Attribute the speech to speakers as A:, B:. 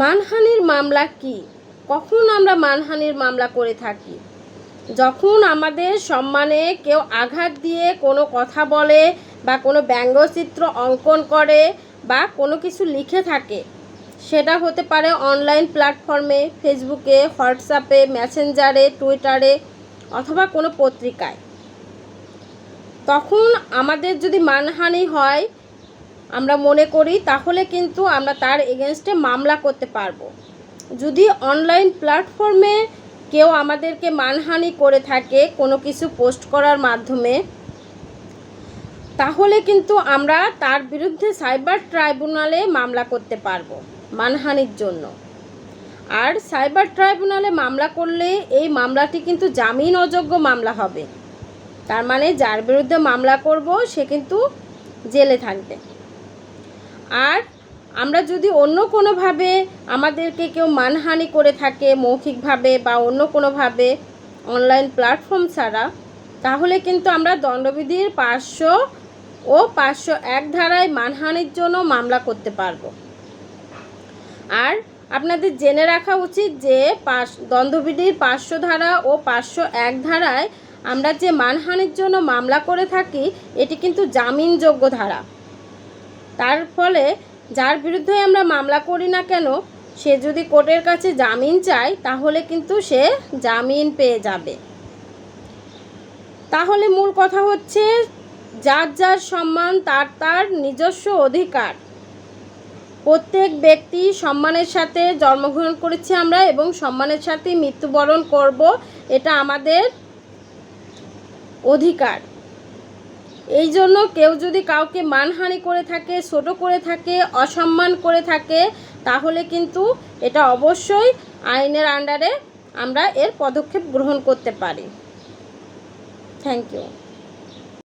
A: মানহানির মামলা কি? কখন আমরা মানহানির মামলা করে থাকি? যখন আমাদের সম্মানে কেউ আঘাত দিয়ে কোনো কথা বলে বা কোনো ব্যঙ্গচিত্র অঙ্কন করে বা কোনো কিছু লিখে থাকে, সেটা হতে পারে অনলাইন প্ল্যাটফর্মে, ফেসবুকে, হোয়াটসঅ্যাপে, মেসেঞ্জারে, টুইটারে অথবা কোনো পত্রিকায়। তখন আমাদের যদি মানহানি হয় আমরা মনে করি, তাহলে কিন্তু আমরা তার এগেনস্টে মামলা করতে পারব। যদি অনলাইন প্ল্যাটফর্মে কেউ আমাদেরকে মানহানি করে থাকে, কোনো কিছু পোস্ট করার মাধ্যমে, তাহলে কিন্তু আমরা তার বিরুদ্ধে সাইবার ট্রাইব্যুনালে মামলা করতে পারব, মানহানির জন্য। আর সাইবার ট্রাইব্যুনালে মামলা করলে এই মামলাটি কিন্তু জামিন অযোগ্য মামলা হবে। তার মানে যার বিরুদ্ধে মামলা করব, সে কিন্তু জেলে থাকবে। আর আমরা যদি অন্য কোনোভাবে আমাদেরকে কেউ মানহানি করে থাকে মৌখিকভাবে বা অন্য কোনোভাবে অনলাইন প্ল্যাটফর্ম ছাড়া, তাহলে কিন্তু আমরা দণ্ডবিধির পাঁচশো ও পাঁচশো এক ধারায় মানহানির জন্য মামলা করতে পারব। আর আপনাদের জেনে রাখা উচিত যে পাঁচ দণ্ডবিধির পাঁচশো ধারা ও পাঁচশো এক ধারায় আমরা যে মানহানির জন্য মামলা করে থাকি, এটি কিন্তু জামিনযোগ্য ধারা। তার ফলে যার বিরুদ্ধে আমরা মামলা করি না কেন, সে যদি কোর্টের কাছে জামিন চায়, তাহলে কিন্তু সে জামিন পেয়ে যাবে। তাহলে মূল কথা হচ্ছে, যার যার সম্মান, তার তার নিজস্ব অধিকার। প্রত্যেক ব্যক্তি সম্মানের সাথে জন্মগ্রহণ করেছি আমরা এবং সম্মানের সাথে মৃত্যুবরণ করব, এটা আমাদের অধিকার। এই জন্য কেউ যদি কাউকে মানহানি করে থাকে, ছোট করে থাকে, অসম্মান করে থাকে, তাহলে কিন্তু এটা অবশ্যই আইনের আন্ডারে আমরা এর পদক্ষেপ গ্রহণ করতে পারি। Thank you